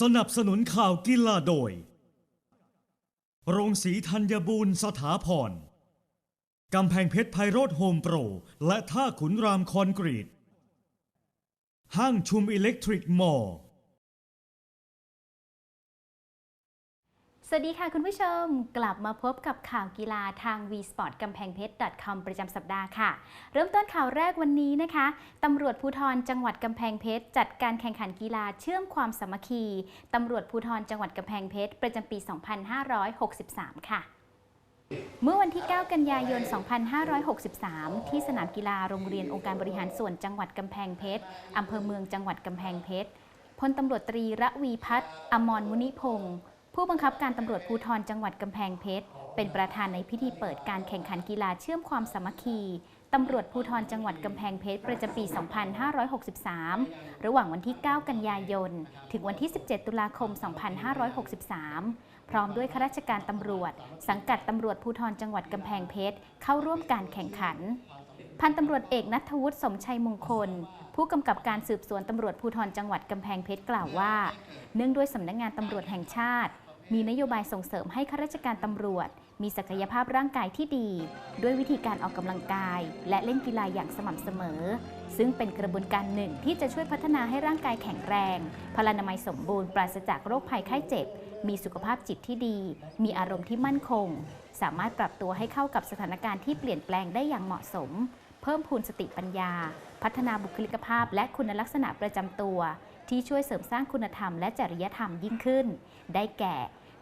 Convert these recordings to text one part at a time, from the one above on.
สนับสนุนข่าวกีฬาโดย โรงสีธัญบูรณ์สถาพร กำแพงเพชรไพโรธโฮมโปร และท่าขุนรามคอนกรีต ห้างชุมอิเล็กทริกมอล วัสดีค่ะคุณผู้ชม กลับมาพบกับข่าวกีฬาทาง vsport กำแพงเพชร .com ประจำสัปดาห์ค่ะ เริ่มต้นข่าวแรกวันนี้นะคะตำรวจภูธรจังหวัดกำแพงเพชร จัดการแข่งขันกีฬาเชื่อมความสามัคคีตำรวจภูธรจังหวัดกำแพงเพชร ประจำปี 2563 ค่ะเมื่อวันที่ 9 กันยายน 2563 ที่สนามกีฬาโรงเรียนองค์การบริหารส่วนจังหวัดกำแพงเพชร อำเภอเมืองจังหวัดกำแพงเพชร พลตำรวจตรีระวีพัฒน์อมรมุนิพงศ์ ผู้บังคับการตำรวจภูธรจังหวัดกำแพงเพชร เป็นประธานในพิธีเปิดการแข่งขันกีฬาเชื่อมความสามัคคีตำรวจภูธรจังหวัดกำแพงเพชรประจำปี 2563 ระหว่างวันที่ 9 กันยายน ถึงวันที่ 17 ตุลาคม 2563 พร้อมด้วยข้าราชการตำรวจ สังกัดตำรวจภูธรจังหวัดกำแพงเพชร เข้าร่วมการแข่งขัน พันตำรวจเอกนัทวุฒิสมชัยมงคล ผู้กำกับการสืบสวนตำรวจภูธรจังหวัดกำแพงเพชรกล่าวว่า เนื่องด้วยสำนักงานตำรวจแห่งชาติ มีนโยบายส่งเสริมให้ข้าราชการตำรวจ มีศักยภาพร่างกายที่ดี ด้วยวิธีการออกกำลังกาย และเล่นกีฬาอย่างสม่ำเสมอ ซึ่งเป็นกระบวนการหนึ่งที่จะช่วยพัฒนาให้ร่างกายแข็งแรง พลานามัยสมบูรณ์ปราศจากโรคภัยไข้เจ็บ มีสุขภาพจิตที่ดี มีอารมณ์ที่มั่นคง สามารถปรับตัวให้เข้ากับสถานการณ์ที่เปลี่ยนแปลงได้อย่างเหมาะสม เพิ่มพูนสติปัญญา พัฒนาบุคลิกภาพ และคุณลักษณะประจำตัว ที่ช่วยเสริมสร้างคุณธรรมและจริยธรรมยิ่งขึ้น ได้แก่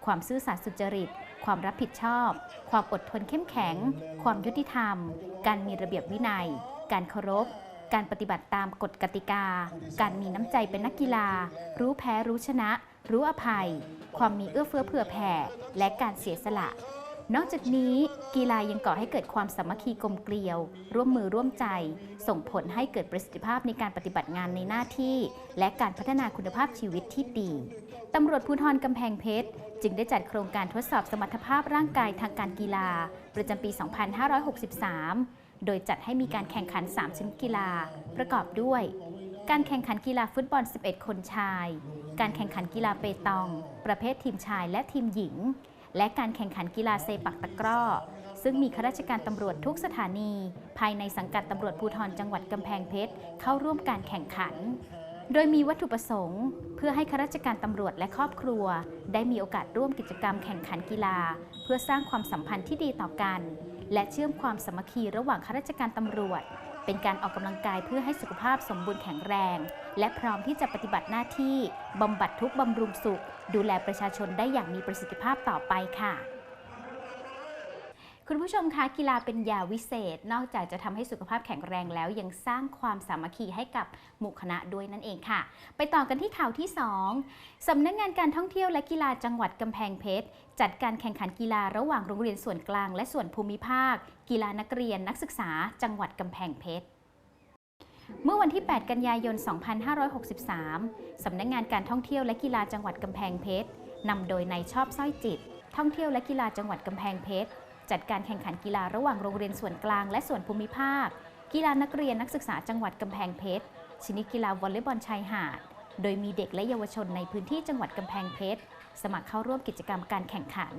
ความซื่อสัตย์สุจริต ความรับผิดชอบ ความอดทนเข้มแข็ง ความยุติธรรม การมีระเบียบวินัย การเคารพ การปฏิบัติตามกฎกติกา การมีน้ำใจเป็นนักกีฬา รู้แพ้รู้ชนะ รู้อภัย ความมีเอื้อเฟื้อเผื่อแผ่ และการเสียสละ นอกจากนี้กีฬายังก่อให้เกิดความสามัคคีกลมเกลียว ร่วมมือร่วมใจ ส่งผลให้เกิดประสิทธิภาพในการปฏิบัติงานในหน้าที่ และการพัฒนาคุณภาพชีวิตที่ดีตำรวจภูธรกำแพงเพชร จึงได้จัดโครงการทดสอบสมรรถภาพร่างกายทางการกีฬา ประจำปี 2563 โดยจัดให้มีการแข่งขัน 3 ชนิดกีฬา ประกอบด้วย การแข่งขันกีฬาฟุตบอล 11 คนชาย การแข่งขันกีฬาเปตอง ประเภททีมชายและทีมหญิง และการแข่งขันกีฬาเซปักตะกร้อ ซึ่งมีข้าราชการตำรวจทุกสถานี ภายในสังกัดตำรวจภูธรจังหวัดกำแพงเพชร เข้าร่วมการแข่งขัน โดยมีวัตถุประสงค์ เพื่อให้ข้าราชการตำรวจและครอบครัว ได้มีโอกาสร่วมกิจกรรมแข่งขันกีฬา เพื่อสร้างความสัมพันธ์ที่ดีต่อกัน และเชื่อมความสามัคคีระหว่างข้าราชการตำรวจ เป็นการออกกำลังกายเพื่อให้สุขภาพสมบูรณ์แข็งแรง และพร้อมที่จะปฏิบัติหน้าที่บำบัดทุกบำรุงสุข ดูแลประชาชนได้อย่างมีประสิทธิภาพต่อไปค่ะคุณผู้ชมคะกีฬาเป็นยาวิเศษ นอกจากจะทำให้สุขภาพแข็งแรงแล้วยังสร้างความสามัคคีให้กับหมู่คณะด้วยนั่นเองค่ะ ไปต่อกันที่ข่าวที่ 2สำนักงานการท่องเที่ยวและกีฬาจังหวัดกำแพงเพชร จัดการแข่งขันกีฬาระหว่างโรงเรียนส่วนกลางและส่วนภูมิภาค กีฬานักเรียนนักศึกษา จังหวัดกำแพงเพชร เมื่อวันที่ 8 กันยายน 2563 สำนักงานการท่องเที่ยวและกีฬาจังหวัดกำแพงเพชรนำโดยนายชอบสร้อยจิต ท่องเที่ยวและกีฬาจังหวัดกำแพงเพชร จัดการแข่งขันกีฬาระหว่างโรงเรียนส่วนกลางและส่วนภูมิภาค กีฬานักเรียนนักศึกษาจังหวัดกำแพงเพชร ชนิดกีฬาวอลเลย์บอลชายหาด โดยมีเด็กและเยาวชนในพื้นที่จังหวัดกำแพงเพชร สมัครเข้าร่วมกิจกรรมการแข่งขัน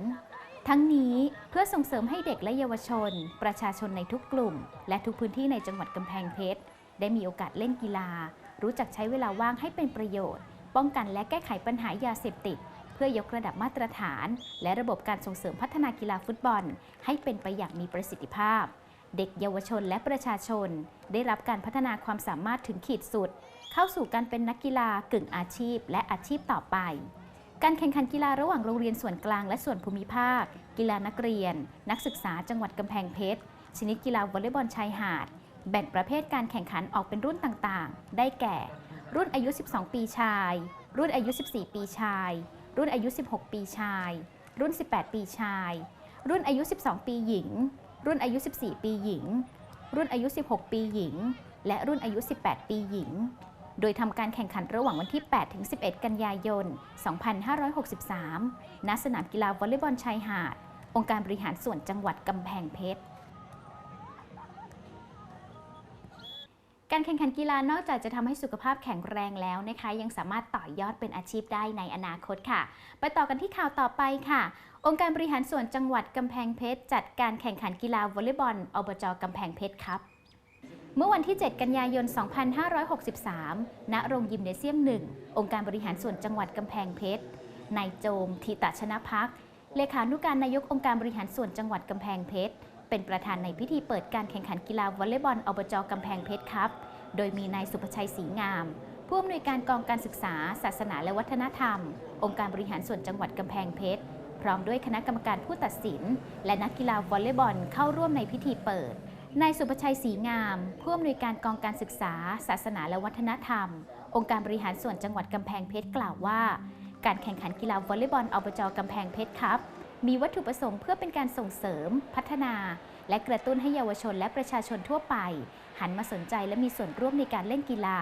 ทั้งนี้เพื่อส่งเสริมให้เด็กและเยาวชน ประชาชนในทุกกลุ่ม และทุกพื้นที่ในจังหวัดกำแพงเพชร ได้มีโอกาสเล่นกีฬา รู้จักใช้เวลาว่างให้เป็นประโยชน์ ป้องกันและแก้ไขปัญหายาเสพติด เพื่อยกระดับมาตรฐาน และระบบการส่งเสริมพัฒนากีฬาฟุตบอล ให้เป็นไปอย่างมีประสิทธิภาพ เด็กเยาวชนและประชาชน ได้รับการพัฒนาความสามารถถึงขีดสุด เข้าสู่การเป็นนักกีฬากึ่งอาชีพ และอาชีพต่อไปการแข่งขันกีฬาระหว่างโรงเรียนส่วนกลางและส่วนภูมิภาค กีฬานักเรียน นักศึกษาจังหวัดกำแพงเพชร ชนิดกีฬาวอลเลย์บอลชายหาด แบ่งประเภทการแข่งขันออกเป็นรุ่นต่างๆ ได้แก่ รุ่นอายุ 12 ปีชาย รุ่นอายุ 14 ปีชาย รุ่นอายุ 16 ปีชาย รุ่น 18 ปีชาย รุ่นอายุ 12 ปีหญิง รุ่นอายุ 14 ปีหญิง รุ่นอายุ 16 ปีหญิง และรุ่นอายุ 18 ปีหญิง โดยทำการแข่งขันระหว่างวันที่ 8 ถึง 11 กันยายน 2563 ณ สนามกีฬาวอลเลย์บอลชายหาด องค์การบริหารส่วนจังหวัดกำแพงเพชร การแข่งขันกีฬานอกจากจะทำให้สุขภาพแข็งแรงแล้วนะคะ ยังสามารถต่อยอดเป็นอาชีพได้ในอนาคตค่ะ ไปต่อกันที่ข่าวต่อไปค่ะ องค์การบริหารส่วนจังหวัดกำแพงเพชร จัดการแข่งขันกีฬาวอลเลย์บอลอบจกำแพงเพชรครับเมื่อวันที่ 7 กันยายน 2563 ณ โรงยิมเนเซียม 1 องค์การบริหารส่วนจังหวัดกำแพงเพชร นายโจมทิตชนะพัก เลขานุการนายกองค์การบริหารส่วนจังหวัดกำแพงเพชร เป็นประธานในพิธีเปิดการแข่งขันกีฬาวอลเลย์บอลอบจกำแพงเพชรครับ โดยมีนายสุภชัยศรีงาม ผู้อำนวยการกองการศึกษา ศาสนาและวัฒนธรรม องค์การบริหารส่วนจังหวัดกำแพงเพชร พร้อมด้วยคณะกรรมการผู้ตัดสิน และนักกีฬาวอลเลย์บอลเข้าร่วมในพิธีเปิดนายสุภชัยศรีงามผู้อำนวยการกองการศึกษา ศาสนาและวัฒนธรรม องค์การบริหารส่วนจังหวัดกำแพงเพชรกล่าวว่า การแข่งขันกีฬาวอลเลย์บอลอบจกำแพงเพชรครับ มีวัตถุประสงค์เพื่อเป็นการส่งเสริม พัฒนา และกระตุ้นให้เยาวชนและประชาชนทั่วไป หันมาสนใจและมีส่วนร่วมในการเล่นกีฬา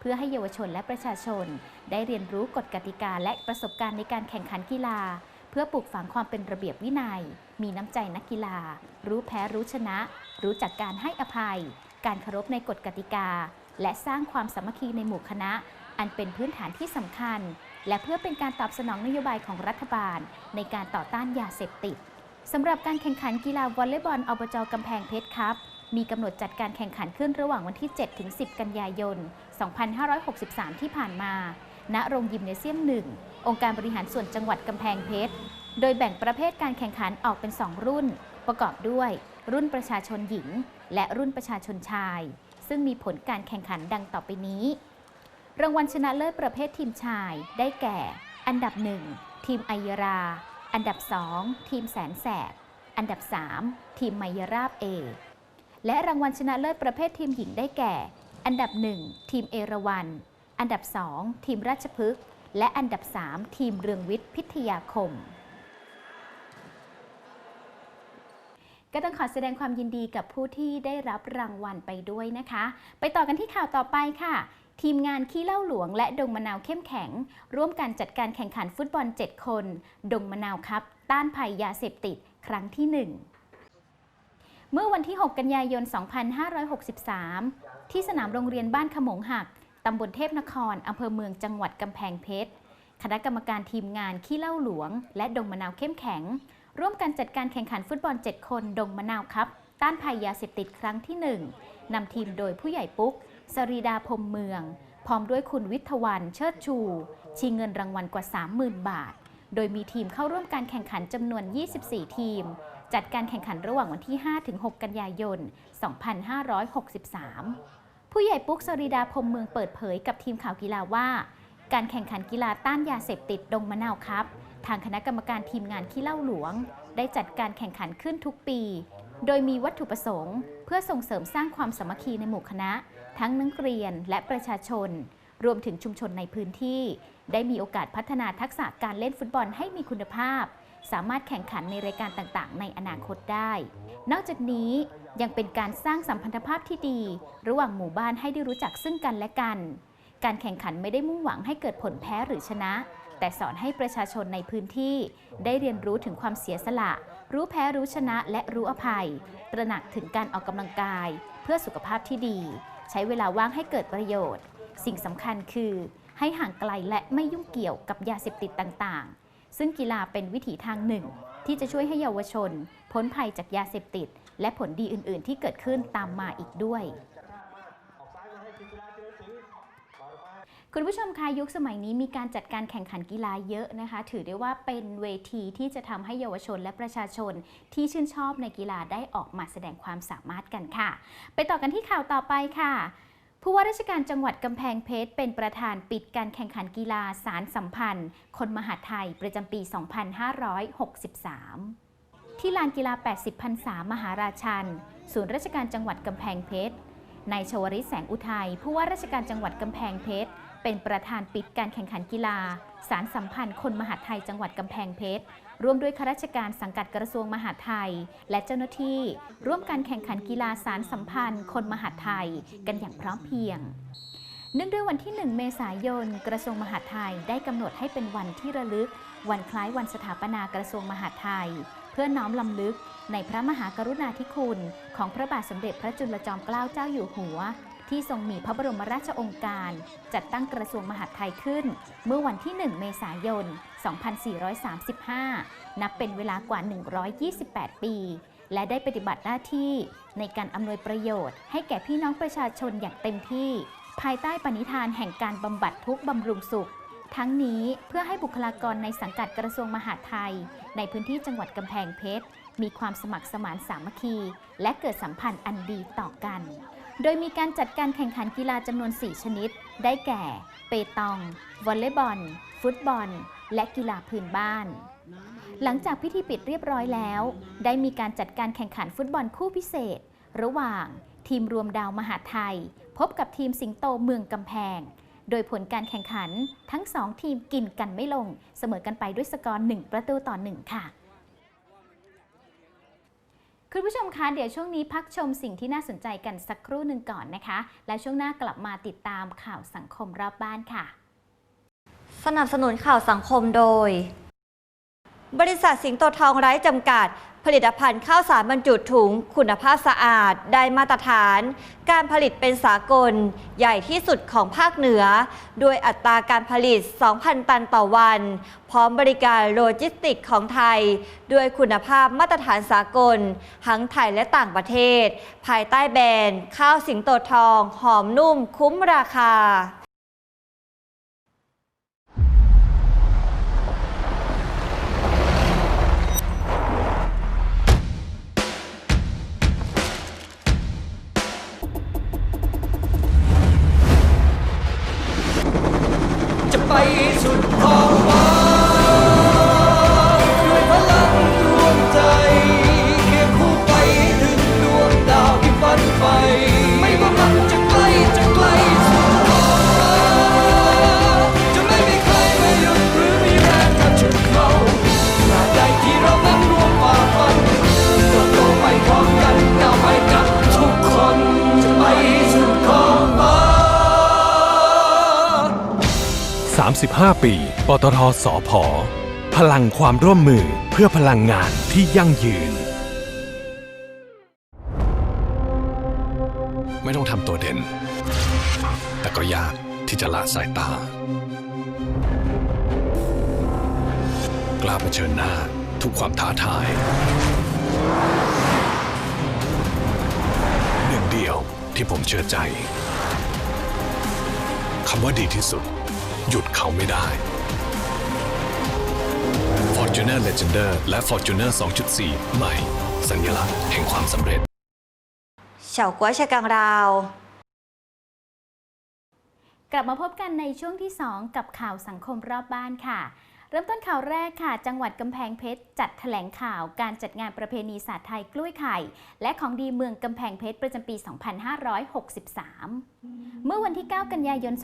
เพื่อให้เยาวชนและประชาชน ได้เรียนรู้กฎกติกาและประสบการณ์ในการแข่งขันกีฬา เพื่อปลูกฝังความเป็นระเบียบวินัย มีน้ำใจนักกีฬา รู้แพ้รู้ชนะ รู้จักการให้อภัย การเคารพในกฎกติกา และสร้างความสามัคคีในหมู่คณะ อันเป็นพื้นฐานที่สำคัญ และเพื่อเป็นการตอบสนองนโยบายของรัฐบาล ในการต่อต้านยาเสพติดสำหรับการแข่งขันกีฬาวอลเลย์บอลอบจกำแพงเพชรครับ มีกำหนดจัดการแข่งขันขึ้นระหว่างวันที่7-10 กันยายน 2563 ที่ผ่านมา ณ โรงยิมเนเซียม 1 องค์การบริหารส่วนจังหวัดกำแพงเพชร โดยแบ่งประเภทการแข่งขันออกเป็น 2 รุ่น ประกอบด้วย รุ่นประชาชนหญิง และรุ่นประชาชนชาย ซึ่งมีผลการแข่งขันดังต่อไปนี้ รางวัลชนะเลิศประเภททีมชายได้แก่ อันดับ 1 ทีมไอยรา อันดับ 2 ทีมแสนแสบ อันดับ 3 ทีมไมยราบเอ และรางวัลชนะเลิศประเภททีมหญิงได้แก่ อันดับ 1 ทีมเอราวัน อันดับ 2 ทีมราชพฤกษ์ และอันดับ 3 ทีมเรืองวิทย์พิทยาคมก็ต้องขอแสดงความยินดีกับผู้ที่ได้รับรางวัลไปด้วยนะคะ ไปต่อกันที่ข่าวต่อไปค่ะ ทีมงานขี้เล้าหลวงและดงมะนาวเข้มแข็ง ร่วมกันจัดการแข่งขันฟุตบอล 7 คน ดงมะนาวครับ ต้านภัยยาเสพติด ครั้งที่ 1 เมื่อวันที่ 6 กันยายน 2563 ที่สนามโรงเรียนบ้านขมงหัก ตำบลเทพนคร อำเภอเมืองจังหวัดกำแพงเพชร คณะกรรมการทีมงานขี้เล้าหลวง และดงมะนาวเข้มแข็ง ร่วมกันจัดการแข่งขันฟุตบอล 7 คน ดงมะนาวครับ ต้านภัยยาเสพติดครั้งที่ 1นำทีมโดยผู้ใหญ่ปุ๊ก สรีดาพรมเมือง พร้อมด้วยคุณวิทวันเชิดชู ชิงเงินรางวัลกว่า 30,000 บาท โดยมีทีมเข้าร่วมการแข่งขันจำนวน 24 ทีม จัดการแข่งขันระหว่างวันที่ 5-6 กันยายน 2563 ผู้ใหญ่ปุ๊กสรีดาพรมเมืองเปิดเผยกับทีมข่าวกีฬาว่า การแข่งขันกีฬาต้านยาเสพติดดงมะนาวครับ ทางคณะกรรมการทีมงานขี้เล้าหลวง ได้จัดการแข่งขันขึ้นทุกปี โดยมีวัตถุประสงค์ เพื่อส่งเสริมสร้างความสามัคคีในหมู่คณะ ทั้งนักเรียนและประชาชน รวมถึงชุมชนในพื้นที่ ได้มีโอกาสพัฒนาทักษะการเล่นฟุตบอลให้มีคุณภาพ สามารถแข่งขันในรายการต่างๆ ในอนาคตได้ นอกจากนี้ยังเป็นการสร้างสัมพันธภาพที่ดี ระหว่างหมู่บ้านให้ได้รู้จักซึ่งกันและกัน การแข่งขันไม่ได้มุ่งหวังให้เกิดผลแพ้หรือชนะ แต่สอนให้ประชาชนในพื้นที่ ได้เรียนรู้ถึงความเสียสละ รู้แพ้รู้ชนะและรู้อภัย ตระหนักถึงการออกกำลังกาย เพื่อสุขภาพที่ดี ใช้เวลาว่างให้เกิดประโยชน์ สิ่งสำคัญคือ ให้ห่างไกลและไม่ยุ่งเกี่ยวกับยาเสพติดต่างๆ ซึ่งกีฬาเป็นวิถีทางหนึ่ง ที่จะช่วยให้เยาวชน พ้นภัยจากยาเสพติด และผลดีอื่น ๆ ที่เกิดขึ้นตามมาอีกด้วย คุณผู้ชมคะยุคสมัยนี้มีการจัดการแข่งขันกีฬาเยอะนะคะ ถือได้ว่าเป็นเวทีที่จะทำให้เยาวชนและประชาชนที่ชื่นชอบในกีฬาได้ออกมาแสดงความสามารถกันค่ะ ไปต่อกันที่ข่าวต่อไปค่ะผู้ว่าราชการจังหวัดกำแพงเพชรเป็นประธานปิดการแข่งขันกีฬาสารสัมพันธ์ คนมหาไทยประจำปี 2563 ที่ลานกีฬา 80พรรษามหาราชัน ศูนย์ราชการจังหวัดกำแพงเพชรนายชวริตแสงอุทัยผู้ว่าราชการจังหวัดกำแพงเพชร เป็นประธานปิดการแข่งขันกีฬา สารสัมพันธ์คนมหาไทยจังหวัดกำแพงเพชร ร่วมด้วยข้าราชการสังกัดกระทรวงมหาดไทย และเจ้าหน้าที่ ร่วมการแข่งขันกีฬาสารสัมพันธ์ คนมหาไทย กันอย่างพร้อมเพรียงเนื่องด้วยวันที่ 1 เมษายน กระทรวงมหาดไทยได้กำหนดให้เป็นวันที่ระลึก วันคล้ายวันสถาปนากระทรวงมหาดไทย เพื่อน้อมลำลึกในพระมหากรุณาธิคุณ ของพระบาทสมเด็จพระจุลจอมเกล้าเจ้าอยู่หัว ที่ทรงมีพระบรมราชองค์การ จัดตั้งกระทรวงมหาดไทยขึ้น เมื่อวันที่ 1 เมษายน 2435 นับเป็นเวลากว่า 128 ปี และได้ปฏิบัติหน้าที่ในการอำนวยประโยชน์ให้แก่พี่น้องประชาชนอย่างเต็มที่ ภายใต้ปณิธานแห่งการบำบัดทุกบำรุงสุข ทั้งนี้เพื่อให้บุคลากรในสังกัดกระทรวงมหาดไทย ในพื้นที่จังหวัดกำแพงเพชรมีความสมัครสมานสามัคคี และเกิดสัมพันธ์อันดีต่อกัน โดยมีการจัดการแข่งขันกีฬาจำนวน 4 ชนิด ได้แก่ เปตอง วอลเลย์บอล ฟุตบอล และกีฬาพื้นบ้าน หลังจากพิธีปิดเรียบร้อยแล้ว ได้มีการจัดการแข่งขันฟุตบอลคู่พิเศษ ระหว่าง ทีมรวมดาวมหาไทย พบกับทีมสิงโตเมืองกำแพง โดยผลการแข่งขันทั้ง2ทีมกินกันไม่ลง เสมอกันไปด้วยสกอร์1ประตูต่อ1ค่ะ คุณผู้ชมคะเดี๋ยวช่วงนี้พักชมสิ่งที่น่าสนใจกันสักครู่หนึ่งก่อนนะคะ และช่วงหน้ากลับมาติดตามข่าวสังคมรอบบ้านค่ะ สนับสนุนข่าวสังคมโดย บริษัทสิงโตทองไร้จำกัด ผลิตภัณฑ์ข้าวสารบรรจุถุง คุณภาพสะอาด ได้มาตรฐาน การผลิตเป็นสากล ใหญ่ที่สุดของภาคเหนือ ด้วยอัตราการผลิต 2,000 ตันต่อวัน พร้อมบริการโลจิสติกของไทย ด้วยคุณภาพมาตรฐานสากล ทั้งไทยและต่างประเทศ ภายใต้แบรนด์ ข้าวสิงโตทอง หอมนุ่มคุ้มราคา 35 ปี ปตทสอพอพลังความร่วมมือเพื่อพลังงานที่ยั่งยืน ไม่ต้องทำตัวเด่น แต่ก็ยากที่จะละสายตา กล้าเผชิญหน้าทุกความท้าทาย หนึ่งเดียวที่ผมเชื่อใจคำว่าดีที่สุด หยุดเขาไม่ได้ Fortuner Legender และ Fortuner 2.4 ใหม่ สัญลักษณ์แห่งความสำเร็จเฉาก๊วยชะกังราว กลับมาพบกันในช่วงที่ 2 กับข่าวสังคมรอบบ้านค่ะ เริ่มต้นข่าวแรกค่ะ จังหวัดกำแพงเพชรจัดแถลงข่าวการจัดงานประเพณีศาสตร์ไทยกล้วยไข่ และของดีเมืองกำแพงเพชรประจำปี 2563 เมื่อวันที่ 9 กันยายน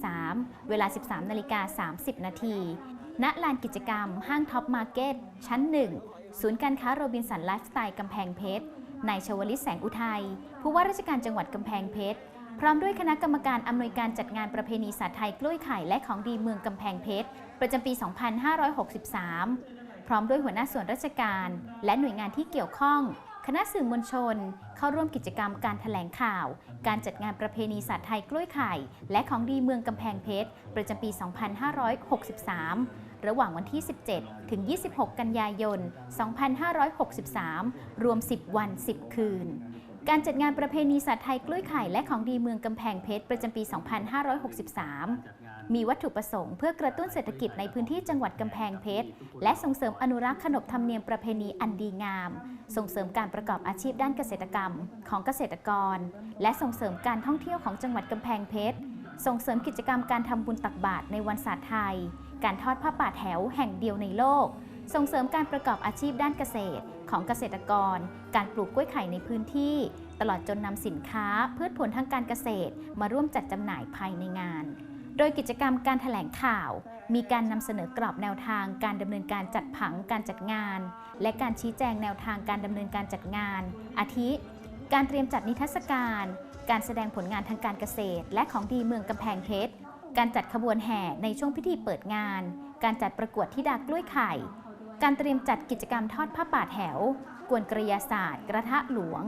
2563 เวลา 13นาฬิกา30 นาทีณลานกิจกรรม ห้างท็อปมาร์เก็ตชั้น 1 ศูนย์การค้าโรบินสันไลฟ์สไตล์กำแพงเพชรนายชวลิตแสงอุทัยผู้ว่าราชการจังหวัดกำแพงเพชรพร้อมด้วยคณะกรรมการอำนวยการจัดงานประเพณีศาสตร์ไทยกล้วยไข่และของดีเมืองกำแพงเพชร ประจำปี 2563 พร้อมด้วยหัวหน้าส่วนราชการ และหน่วยงานที่เกี่ยวข้อง คณะสื่อมวลชน เข้าร่วมกิจกรรมการถแถลงข่าว การจัดงานประเพณีศาสตร์ไทยกล้วยไข่ และของดีเมืองกำแพงเพชร ประจำปี 2563ระหว่างวันที่ 17 ถึง 26 กันยายน 2563 รวม 10 วัน 10 คืน การจัดงานประเพณีศาสตร์ไทยกล้วยไข่และของดีเมืองกำแพงเพชรประจำปี 2563 มีวัตถุประสงค์เพื่อกระตุ้นเศรษฐกิจในพื้นที่จังหวัดกำแพงเพชร และส่งเสริมอนุรักษ์ขนบธรรมเนียมประเพณีอันดีงาม ส่งเสริมการประกอบอาชีพด้านเกษตรกรรมของเกษตรกร และส่งเสริมการท่องเที่ยวของจังหวัดกำแพงเพชร ส่งเสริมกิจกรรมการทำบุญตักบาตรในวันศาสตร์ไทย การทอดผ้าป่าแถวแห่งเดียวในโลก ส่งเสริมการประกอบอาชีพด้านเกษตร ของเกษตรกร การปลูกกล้วยไข่ในพื้นที่ตลอดจนนำสินค้าพืชผลทางการเกษตร มาร่วมจัดจำหน่ายภายในงาน ดยกิจกรรมการถแถลงข่าว มีการนำเสนอกรอบแนวทางการดำเนินการจัดผังการจัดงาน และการชี้แจงแนวทางการดำเนินการจัดงาน อาทิ การเตรียมจัดนิทรรศการ การแสดงผลงานทางการเกษตร และของดีเมืองกำแพงเพชร การจัดขบวนแห่ในช่วงพิธีเปิดงาน การจัดประกวดที่ดากล้วยไข่ การเตรียมจัดกิจกรรมทอดผ้าป่าแถว กวนกระยาศาสตร์ กระทะหลวง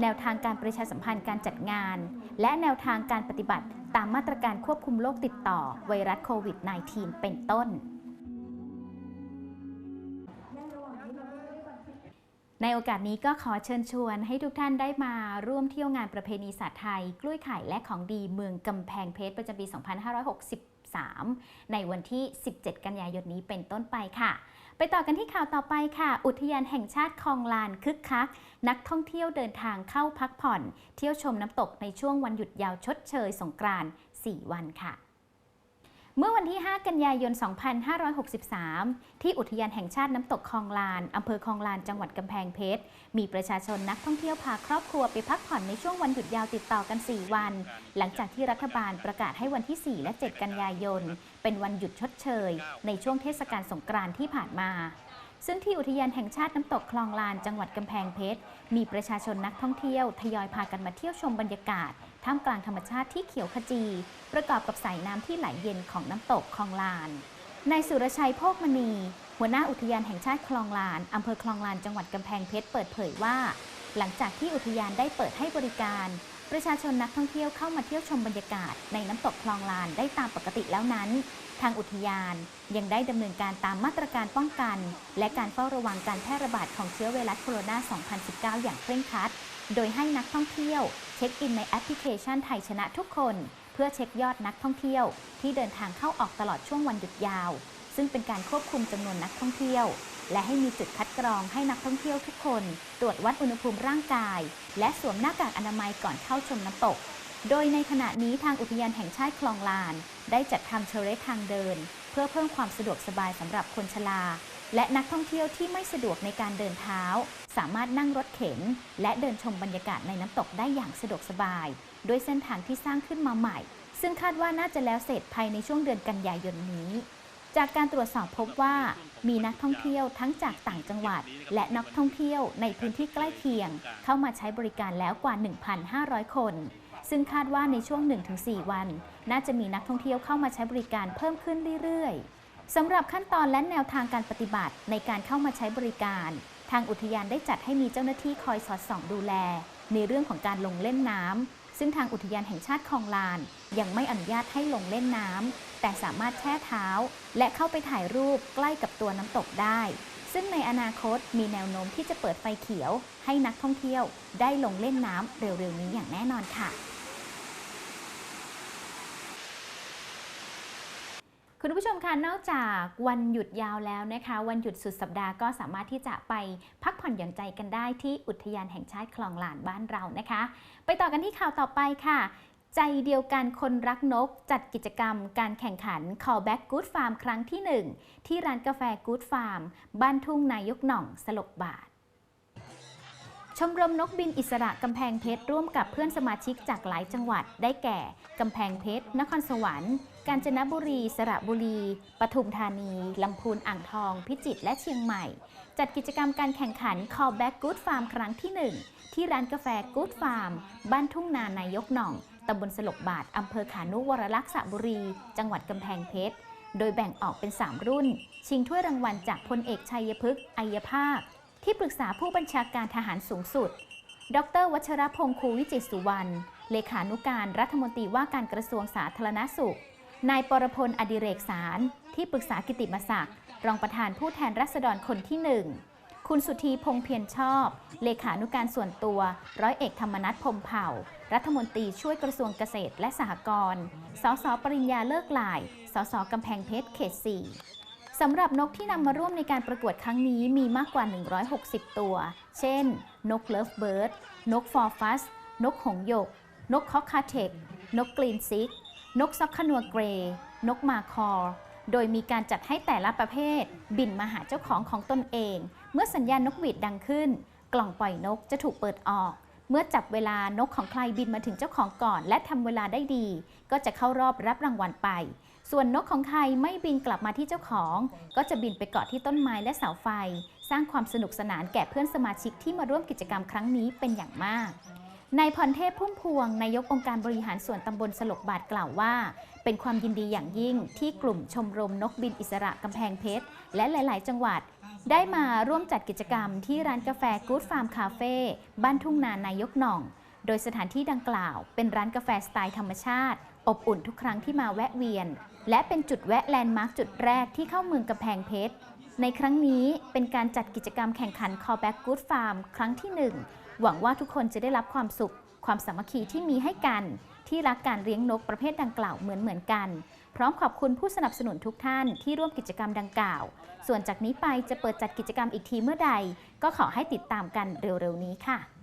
แนวทางการประชาสัมพันธ์การจัดงาน และแนวทางการปฏิบัติตามมาตรการควบคุมโรคติดต่อไวรัสโควิด -19 เป็นต้น ในโอกาสนี้ก็ขอเชิญชวนให้ทุกท่านได้มาร่วมเที่ยวงานประเพณีศาสตร์ไทย กล้วยไข่และของดีเมืองกำแพงเพชรประจำปี 2563ในวันที่ 17 กันยายนนี้เป็นต้นไปค่ะ ไปต่อกันที่ข่าวต่อไปค่ะ อุทยานแห่งชาติคลองลานคึกคัก นักท่องเที่ยวเดินทางเข้าพักผ่อน เที่ยวชมน้ำตกในช่วงวันหยุดยาวชดเชยสงกรานต์4วันค่ะเมื่อวันที่ 5 กันยายน 2563 ที่อุทยานแห่งชาติน้ำตกคลองลาน อำเภอคลองลาน จังหวัดกำแพงเพชร มีประชาชนนักท่องเที่ยวพาครอบครัวไปพักผ่อนในช่วงวันหยุดยาวติดต่อกัน 4 วัน หลังจากที่รัฐบาลประกาศให้วันที่ 4 และ 7 กันยายน เป็นวันหยุดชดเชย ในช่วงเทศกาลสงกรานต์ที่ผ่านมา ซึ่งที่อุทยานแห่งชาติน้ำตกคลองลานจังหวัดกำแพงเพชร มีประชาชนนักท่องเที่ยวทยอยพากันมาเที่ยวชมบรรยากาศ ท่ามกลางธรรมชาติที่เขียวขจี ประกอบกับสายน้ำที่ไหลเย็นของน้ำตกคลองลานนายสุรชัยโภคมณี หัวหน้าอุทยานแห่งชาติคลองลานอำเภอคลองลานจังหวัดกำแพงเพชรเปิดเผยว่า หลังจากที่อุทยานได้เปิดให้บริการ ประชาชนนักท่องเที่ยวเข้ามาเที่ยวชมบรรยากาศในน้ำตกคลองลานได้ตามปกติแล้วนั้น ทางอุทยานยังได้ดำเนินการตามมาตรการป้องกัน และการเฝ้าระวังการแพร่ระบาดของเชื้อไวรัสโคโรนา 2019 อย่างเคร่งครัด โดยให้นักท่องเที่ยว เช็คอินในแอปพลิเคชันไทยชนะทุกคน เพื่อเช็คยอดนักท่องเที่ยว ที่เดินทางเข้าออกตลอดช่วงวันหยุดยาว ซึ่งเป็นการควบคุมจำนวนนักท่องเที่ยว และให้มีจุดคัดกรองให้นักท่องเที่ยวทุกคน ตรวจวัดอุณหภูมิร่างกาย และสวมหน้ากากอนามัยก่อนเข้าชมน้ำตก โดยในขณะนี้ทางอุทยานแห่งชาติคลองลาน ได้จัดทำเชลเลทางเดิน เพื่อเพิ่มความสะดวกสบายสำหรับคนชรา และนักท่องเที่ยวที่ไม่สะดวกในการเดินเท้า สามารถนั่งรถเข็น และเดินชมบรรยากาศในน้ำตกได้อย่างสะดวกสบายด้วยเส้นทางที่สร้างขึ้นมาใหม่ ซึ่งคาดว่าน่าจะแล้วเสร็จภายในช่วงเดือนกันยายนนี้ จากการตรวจสอบพบว่า มีนักท่องเที่ยวทั้งจากต่างจังหวัด และนักท่องเที่ยวในพื้นที่ใกล้เคียง เข้ามาใช้บริการแล้วกว่า 1,500 คน ซึ่งคาดว่าในช่วง 1-4 วัน น่าจะมีนักท่องเที่ยวเข้ามาใช้บริการเพิ่มขึ้นเรื่อยๆสำหรับขั้นตอนและแนวทางการปฏิบัติในการเข้ามาใช้บริการ ทางอุทยานได้จัดให้มีเจ้าหน้าที่คอยสอดส่องดูแล ในเรื่องของการลงเล่นน้ำ ซึ่งทางอุทยานแห่งชาติคลองลาน ยังไม่อนุญาตให้ลงเล่นน้ำแต่สามารถแช่เท้า และเข้าไปถ่ายรูปใกล้กับตัวน้ำตกได้ ซึ่งในอนาคตมีแนวโน้มที่จะเปิดไฟเขียว ให้นักท่องเที่ยวได้ลงเล่นน้ำเร็วๆนี้อย่างแน่นอนค่ะ คุณผู้ชมคะนอกจากวันหยุดยาวแล้วนะคะ วันหยุดสุดสัปดาห์ก็สามารถที่จะไปพักผ่อนหย่อนใจกันได้ที่อุทยานแห่งชาติคลองลานบ้านเรานะคะ ไปต่อกันที่ข่าวต่อไปค่ะ ใจเดียวกันคนรักนก จัดกิจกรรม การแข่งขัน Callback Good Farm ครั้งที่ 1 ที่ร้านกาแฟ Good Farm บ้านทุ่งนายกหน่องสลบบาทชมรมนกบินอิสระกำแพงเพชรร่วมกับเพื่อนสมาชิกจากหลายจังหวัดได้แก่ กำแพงเพชร นครสวรรค์ กาญจนบุรี สระบุรี ปทุมธานี ลำพูน อ่างทอง พิจิตร และเชียงใหม่ จัดกิจกรรมการแข่งขัน Callback Good Farm ครั้งที่ 1 ที่ร้านกาแฟ Good Farm บ้านทุ่งนานายกหน่อง ตำบลสลบบาท อำเภอขานุวรลักษณ์สระบุรี จังหวัดกำแพงเพชร โดยแบ่งออกเป็น 3 รุ่น ชิงถ้วยรางวัลจากพลเอกชัยพฤกษ์อัยภาค ที่ปรึกษาผู้บัญชาการทหารสูงสุด ดร วัชรพงศ์คูวิจิตรสุวรรณ เลขานุการรัฐมนตรีว่าการกระทรวงสาธารณสุข นายปรพลอดิเรกสารที่ปรึกษากิติมศักดิ์รองประธานผู้แทนรัษฎรคนที่หนึ่งคุณสุธีพงเพียรชอบ เลขานุการส่วนตัว ร้อยเอกธรรมนัฐพมเผ่า รัฐมนตรีช่วยกระทรวงเกษตรและสหกรณ์สสปริญญาเลิกหลาย สสกำแพงเพชรเขต4สำหรับนกที่นำมาร่วมในการประกวดครั้งนี้มีมากกว่า 160 ตัว เช่น นกเลิฟเบิร์ด นกฟอร์ฟัส นกหงหยก นกคอกคาเทกนกกรีนซิก นกซอกคนัวเกรย์นกมาคอ โดยมีการจัดให้แต่ละประเภท บินมาหาเจ้าของของตนเอง เมื่อสัญญาณนกหวีดดังขึ้น กล่องปล่อยนกจะถูกเปิดออก เมื่อจับเวลานกของใครบินมาถึงเจ้าของก่อน และทำเวลาได้ดี ก็จะเข้ารอบรับรางวัลไป ส่วนนกของใครไม่บินกลับมาที่เจ้าของ ก็จะบินไปเกาะที่ต้นไม้และเสาไฟ สร้างความสนุกสนานแก่เพื่อนสมาชิกที่มาร่วมกิจกรรมครั้งนี้เป็นอย่างมาก นายพรเทพพุ่มพวงนายกองค์การบริหารส่วนตำบลสลบบาทกล่าวว่า เป็นความยินดีอย่างยิ่งที่กลุ่มชมรมนกบินอิสระกำแพงเพชร และหลาย ๆ จังหวัด ได้มาร่วมจัดกิจกรรมที่ร้านกาแฟ Good Farm Cafe บ้านทุ่งนานายกหน่อง โดยสถานที่ดังกล่าว เป็นร้านกาแฟสไตล์ธรรมชาติ อบอุ่นทุกครั้งที่มาแวะเวียน และเป็นจุดแวะแลนด์มาร์คจุดแรกที่เข้าเมืองกำแพงเพชรในครั้งนี้เป็นการจัดกิจกรรมแข่งขัน Callback Good Farm ครั้งที่ 1 หวังว่าทุกคนจะได้รับความสุข ความสามัคคีที่มีให้กัน ที่รักการเลี้ยงนกประเภทดังกล่าวเหมือนเหมือนกัน พร้อมขอบคุณผู้สนับสนุนทุกท่านที่ร่วมกิจกรรมดังกล่าว ส่วนจากนี้ไปจะเปิดจัดกิจกรรมอีกทีเมื่อใด ก็ขอให้ติดตามกันเร็วๆนี้ค่ะ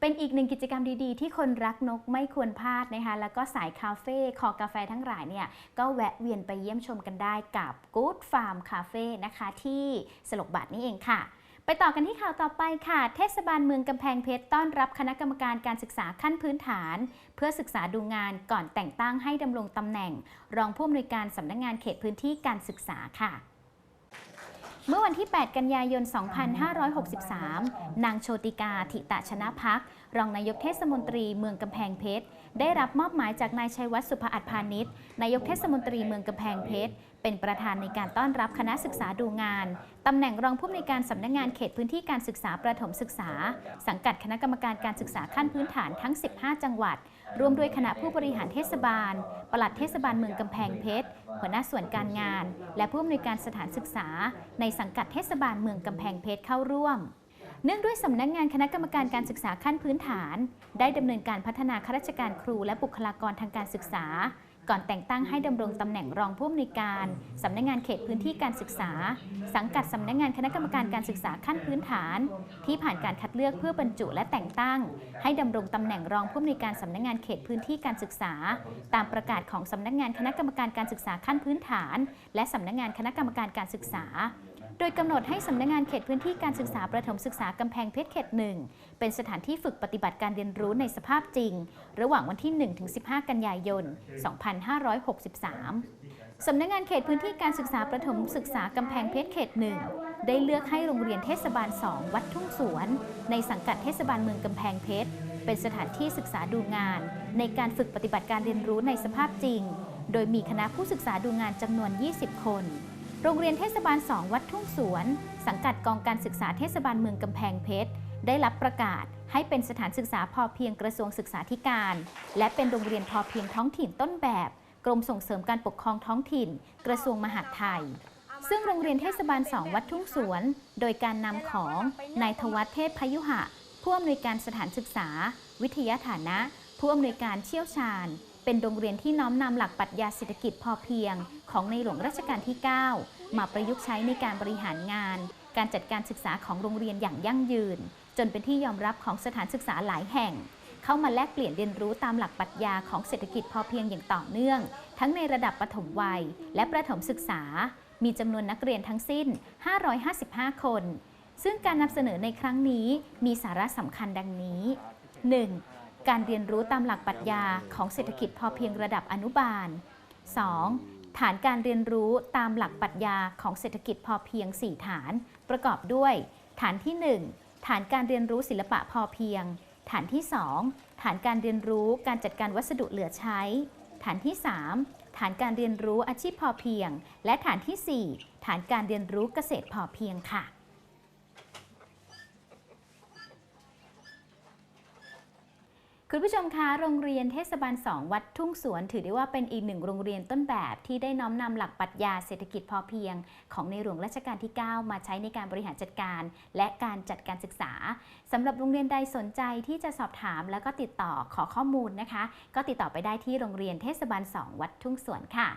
เป็นอีกหนึ่งกิจกรรมดีๆ ที่คนรักนกไม่ควรพลาดนะคะ แล้วก็สายคาเฟ่คอกาแฟทั้งหลายเนี่ย ก็แวะเวียนไปเยี่ยมชมกันได้กับ Good Farm Cafe นะคะที่สลกบาทนี่เองค่ะไปต่อกันที่ข่าวต่อไปค่ะ เทศบาลเมืองกำแพงเพชรต้อนรับคณะกรรมการการศึกษาขั้นพื้นฐาน เพื่อศึกษาดูงานก่อนแต่งตั้งให้ดำรงตำแหน่ง รองผู้อำนวยการสำนักงานเขตพื้นที่การศึกษาค่ะ เมื่อวันที่ 8 กันยายน 2563 นางโชติกาธิตะชนะพัก รองนายกเทศมนตรีเมืองกำแพงเพชร ได้รับมอบหมายจากนายชัยวัฒน์สุภอัฏพาณิชย์นายกเทศมนตรีเมืองกำแพงเพชร เป็นประธานในการต้อนรับคณะศึกษาดูงาน ตำแหน่งรองผู้อำนวยการสำนักงานเขตพื้นที่การศึกษาประถมศึกษา สังกัดคณะกรรมการการศึกษาขั้นพื้นฐานทั้ง 15 จังหวัด ร่วมด้วยคณะผู้บริหารเทศบาล ปลัดเทศบาลเมืองกำแพงเพชร หัวหน้าส่วนการงาน และผู้อำนวยการสถานศึกษา ในสังกัดเทศบาลเมืองกำแพงเพชรเข้าร่วม เนื่องด้วยสำนักงานคณะกรรมการการศึกษาขั้นพื้นฐาน ได้ดำเนินการพัฒนาข้าราชการครูและบุคลากรทางการศึกษา ก่อนแต่งตั้งให้ดำรงตำแหน่งรองผู้อำนวยการสำนักงานเขตพื้นที่การศึกษา สังกัดสำนักงานคณะกรรมการการศึกษาขั้นพื้นฐาน ที่ผ่านการคัดเลือกเพื่อบรรจุและแต่งตั้ง ให้ดำรงตำแหน่งรองผู้อำนวยการสำนักงานเขตพื้นที่การศึกษา ตามประกาศของสำนักงานคณะกรรมการการศึกษาขั้นพื้นฐาน และสำนักงานคณะกรรมการการศึกษา โดยกำหนดให้สำนักงานเขตพื้นที่การศึกษาประถมศึกษากำแพงเพชรเขตหนึ่งเป็นสถานที่ฝึกปฏิบัติการเรียนรู้ในสภาพจริง ระหว่างวันที่ 1-15 กันยายน 2563 สำนักงานเขตพื้นที่การศึกษาประถมศึกษากำแพงเพชรเขตหนึ่งได้เลือกให้โรงเรียนเทศบาล 2 วัดทุ่งสวน ในสังกัดเทศบาลเมืองกำแพงเพชรเป็นสถานที่ศึกษาดูงาน ในการฝึกปฏิบัติการเรียนรู้ในสภาพจริง โดยมีคณะผู้ศึกษาดูงานจำนวน 20 คน โรงเรียนเทศบาล 2 วัดทุ่งสวน สังกัดกองการศึกษาเทศบาลเมืองกำแพงเพชร ได้รับประกาศให้เป็นสถานศึกษาพอเพียงกระทรวงศึกษาธิการ และเป็นโรงเรียนพอเพียงท้องถิ่นต้นแบบ กรมส่งเสริมการปกครองท้องถิ่น กระทรวงมหาดไทย ซึ่งโรงเรียนเทศบาล 2 วัดทุ่งสวน โดยการนำของนายทวัฒเทพพยุหะ ผู้อำนวยการสถานศึกษา วิทยาฐานะ ผู้อำนวยการเชี่ยวชาญ เป็นโรงเรียนที่น้อมนำหลักปรัชญาเศรษฐกิจพอเพียง ของในหลวงรัชกาลที่ 9 มาประยุกต์ใช้ในการบริหารงาน การจัดการศึกษาของโรงเรียนอย่างยั่งยืน จนเป็นที่ยอมรับของสถานศึกษาหลายแห่ง เข้ามาแลกเปลี่ยนเรียนรู้ตามหลักปรัชญาของเศรษฐกิจพอเพียงอย่างต่อเนื่อง ทั้งในระดับปฐมวัย และประถมศึกษา มีจำนวนนักเรียนทั้งสิ้น 555 คน ซึ่งการนำเสนอในครั้งนี้มีสาระสำคัญดังนี้ 1. การเรียนรู้ตามหลักปรัชญาของเศรษฐกิจพอเพียงระดับอนุบาล 2. ฐานการเรียนรู้ตามหลักปรัชญาของเศรษฐกิจพอเพียง 4 ฐาน ประกอบด้วย ฐานที่ 1 ฐานการเรียนรู้ศิลปะพอเพียง ฐานที่ 2 ฐานการเรียนรู้การจัดการวัสดุเหลือใช้ ฐานที่ 3 ฐานการเรียนรู้อาชีพพอเพียง และฐานทีสี่4 ฐานการเรียนรู้เกษตรพอเพียงค่ะ คุณผู้ชมคะ โรงเรียนเทศบาล 2 วัดทุ่งสวน ถือได้ว่าเป็นอีกหนึ่งโรงเรียนต้นแบบที่ได้น้อมนำหลักปรัชญาเศรษฐกิจพอเพียง ของในหลวงรัชกาลที่ 9 มาใช้ในการบริหารจัดการ และการจัดการศึกษาสำหรับโรงเรียนใดสนใจที่จะสอบถามแล้วก็ติดต่อขอข้อมูลนะคะ ก็ติดต่อไปได้ที่โรงเรียนเทศบาล 2 วัดทุ่งสวนค่ะ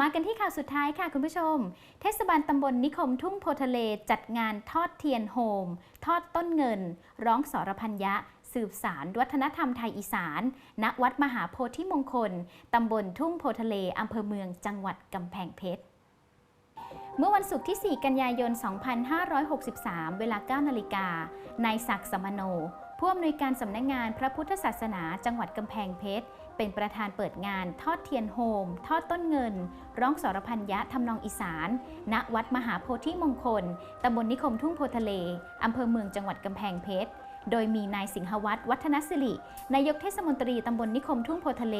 มากันที่ข่าวสุดท้ายค่ะคุณผู้ชม เทศบาลตำบลนิคมทุ่งโพทะเล จัดงานทอดเทียนโฮม ทอดต้นเงิน ร้องสรพัญญะ สืบสารวัฒนธรรมไทยอีสาน ณ วัดมหาโพธิมงคล ตำบลทุ่งโพทะเล อำเภอเมือง จังหวัดกำแพงเพชรเมื่อวันศุกร์ที่ 4 กันยายน 2563 เวลา 9 นาฬิกา นายศักดิ์สมโน ผู้อำนวยการสำนักงานพระพุทธศาสนาจังหวัดกำแพงเพชร เป็นประธานเปิดงานทอดเทียนโฮม ทอดต้นเงิน ร้องสรพัญญะทำนองอีสาน ณ วัดมหาโพธิมงคล ตำบลนิคมทุ่งโพทะเล อำเภอเมืองจังหวัดกำแพงเพชร โดยมีนายสิงหวัฒน์วัฒนศิริ นายกเทศมนตรีตำบลนิคมทุ่งโพทะเล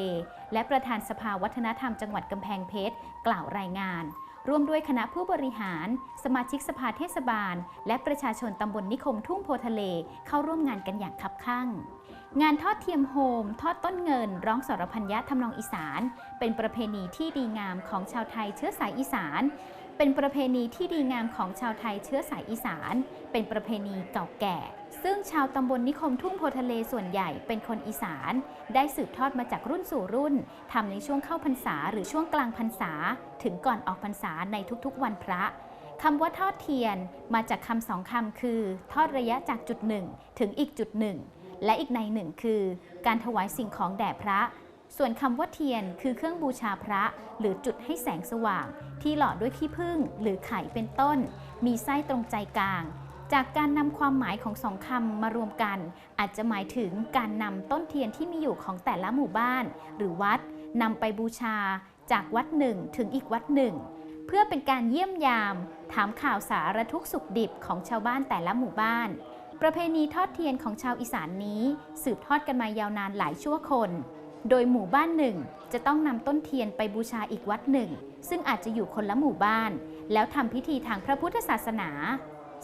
และประธานสภาวัฒนธรรมจังหวัดกำแพงเพชร กล่าวรายงาน ร่วมด้วยคณะผู้บริหาร สมาชิกสภาเทศบาล และประชาชนตำบลนิคมทุ่งโพทะเล เข้าร่วมงานกันอย่างคับคั่งงานทอดเทียมโฮม ทอดต้นเงิน ร้องสรพัญญะทำนองอีสาน เป็นประเพณีที่ดีงามของชาวไทยเชื้อสายอีสาน เป็นประเพณีที่ดีงามของชาวไทยเชื้อสายอีสาน เป็นประเพณีเก่าแก่ ซึ่งชาวตำบลนิคมทุ่งโพทะเลส่วนใหญ่เป็นคนอีสาน ได้สืบทอดมาจากรุ่นสู่รุ่นทำในช่วงเข้าพรรษาหรือช่วงกลางพรรษา ถึงก่อนออกพรรษาในทุกๆ วันพระคำว่าทอดเทียนมาจากคำสองคำคือ ทอดระยะจากจุดหนึ่งถึงอีกจุดหนึ่งและอีกในหนึ่งคือ การถวายสิ่งของแด่พระ ส่วนคำว่าเทียนคือเครื่องบูชาพระ หรือจุดให้แสงสว่าง ที่หล่อด้วยขี้ผึ้งหรือไข่เป็นต้น มีไส้ตรงใจกลาง จากการนำความหมายของสองคำมารวมกัน อาจจะหมายถึงการนำต้นเทียนที่มีอยู่ของแต่ละหมู่บ้าน หรือวัดนำไปบูชา จากวัดหนึ่งถึงอีกวัดหนึ่ง เพื่อเป็นการเยี่ยมยาม ถามข่าวสารทุกสุขดิบของชาวบ้านแต่ละหมู่บ้านประเพณีทอดเทียนของชาวอีสานนี้ สืบทอดกันมายาวนานหลายชั่วคน โดยหมู่บ้านหนึ่งจะต้องนำต้นเทียนไปบูชาอีกวัดหนึ่ง ซึ่งอาจจะอยู่คนละหมู่บ้าน แล้วทำพิธีทางพระพุทธศาสนา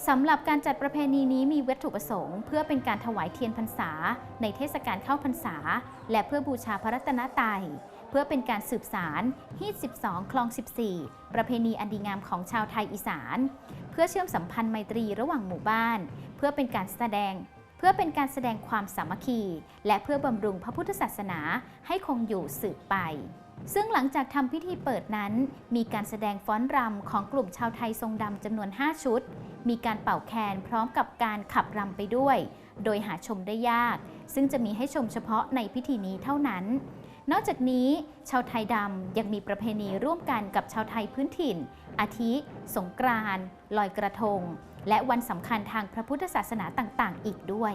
สำหรับการจัดประเพณีนี้มีวัตถุประสงค์ เพื่อเป็นการถวายเทียนพรรษา ในเทศกาลเข้าพรรษา และเพื่อบูชาพระรัตนตรัยเพื่อเป็นการสืบสารฮีด12 คลอง 14 ประเพณีอันดีงามของชาวไทยอีสาน เพื่อเชื่อมสัมพันธ์ไมตรีระหว่างหมู่บ้าน เพื่อเป็นการแสดง เพื่อเป็นการแสดงความสามัคคี และเพื่อบำรุงพระพุทธศาสนาให้คงอยู่สืบไป ซึ่งหลังจากทำพิธีเปิดนั้น มีการแสดงฟ้อนรำของกลุ่มชาวไทยทรงดำจำนวน 5 ชุด มีการเป่าแคนพร้อมกับการขับรำไปด้วย โดยหาชมได้ยาก ซึ่งจะมีให้ชมเฉพาะในพิธีนี้เท่านั้นนอกจากนี้ ชาวไทยดำยังมีประเพณีร่วมกันกับชาวไทยพื้นถิ่น อาทิ สงกรานต์ลอยกระทง และวันสำคัญทางพระพุทธศาสนาต่างๆ อีกด้วย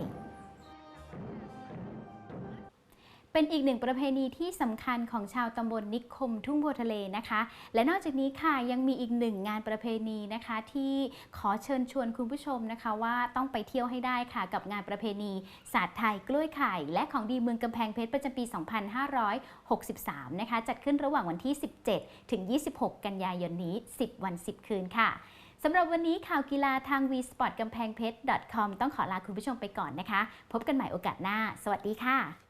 เป็นอีกหนึ่งประเพณีที่สำคัญของชาวตำบลนิคมทุ่งโพทะเลนะคะ และนอกจากนี้ค่ะยังมีอีกหนึ่งงานประเพณีนะคะ ที่ขอเชิญชวนคุณผู้ชมนะคะว่าต้องไปเที่ยวให้ได้ค่ะกับงานประเพณีศาสตร์ไทยกล้วยไข่และของดีเมืองกำแพงเพชรประจำปี 2563 นะคะ จัดขึ้นระหว่างวันที่ 17 ถึง 26 กันยายนนี้ 10 วัน 10 คืนค่ะ สำหรับวันนี้ข่าวกีฬาทาง v s p o r t กำแพงเพชร .com ต้องขอลาคุณผู้ชมไปก่อนนะคะ พบกันใหม่โอกาสหน้า สวัสดีค่ะ